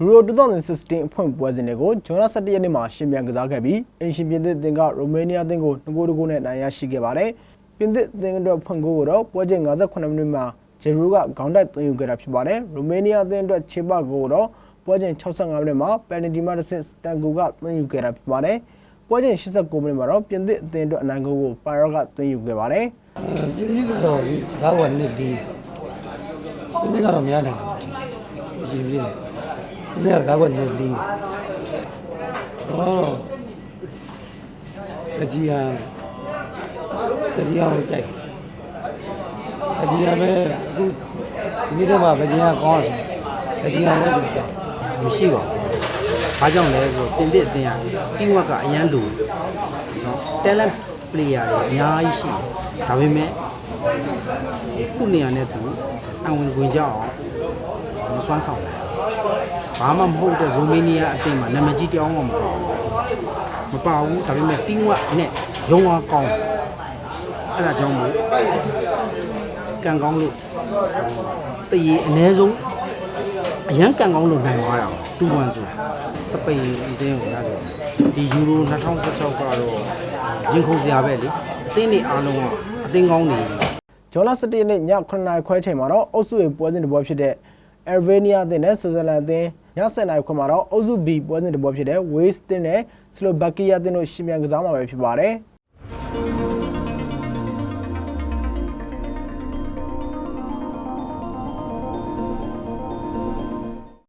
Euro 2016အဖွင့်ပွဲစဉ်တွေကိုဂျွန်လ17ရက်နေ့မှာရှင်ပြန်ကစားခဲ့ပြီးအင်ရှင်ပြင်သစ်အသင်းကရိုမေးနီးယားအသင်းကို2ဂိုး2ဂိုးနဲ့နိုင်ရရှိခဲ့ပါတယ်။ပြင်သစ်အသင်းအတွက်ဖွင့်ဂိုးကိုတော့ပွဲချိန်58မိနစ်မှာဂျေရူကခေါင်းတိုက်သွင်းယူခဲ့တာဖြစ်ပါတယ်။ရိုမေးနီးယားအသင်းအတွက်ခြေပဂိုးကိုတော့ပွဲချိန်65မိနစ်မှာပယ်နယ်တီမှတစ်ဆင့်စတန်ကူကသွင်းယူခဲ့တာဖြစ်ပါတယ်။ပွဲချိန်89မိနစ်မှာတော့ပြင်သစ်အသင်းအတွက်အနိုင်ဂိုးကိုပါရော့ကသွင်းယူခဲ့ပါတယ်။ပြင်းပြင်းကတော့ဒါကနှစ်လေးပြင်းပြင်းကတော့များနိုင်တယ်ဒီပြင်းပြင်း ပြင်းကဒါကနှစ်လေးဟောအကြီးဟာအကြီးဟာကိုကြိုက်အကြီးဟာပဲအခုဒီနေ့တော့မှအကြီးဟာကောင်းတယ်အကြီးဟာလည်းကြိုက်မရှိပါဘူး။ဘာကြောင့်လဲဆိုတော့ပြင်သစ်အသင်းက team work ကအရန်လိုနော် talent player တွေအများကြီးရှိတယ်။ဒါပေမဲ့သူ့နေရာနဲ့သူအဝင်ဝင်ကြအောင် မစွမ်းဆောင်နိုင်ဘူး။ဘာမှမဟုတ်တဲ့ရိုမေးနီးယားအသင်းမှာနာမည်ကြီးတယောက်မှမပါဘူး။မပါဘူးဒါပေမဲ့ team work နဲ့ရုံးအားကောင်းတယ်။အဲ့ဒါကြောင့်မို့ကံကောင်းလို့တည်ရအ ਨੇ ဆုံးအရန်ကန်ကောင်းလို့နိုင်သွားတာတူဝမ်ဆိုတာစပိန်အသင်းကိုရဆိုဒီယူရို2016ကတော့ရင်ခုန်စရာပဲလေအသင်းတွေအားလုံးကအသင်းကောင်းတွေဂျွန်လ17ရက်နေ့ည9:00နာရီခွဲချိန်မှာတော့အုပ်စု A ပွဲစဉ်တစ်ပွဲဖြစ်တဲ့ Albania အသင်းနဲ့ Switzerland အသင်းည7:00နာရီခွဲမှာတော့အုပ်စု B ပွဲစဉ်တစ်ပွဲဖြစ်တဲ့ Wales အသင်းနဲ့ Slovakia အသင်းတို့ရှင်ပြန်ကစားမှာပဲဖြစ်ပါတယ်။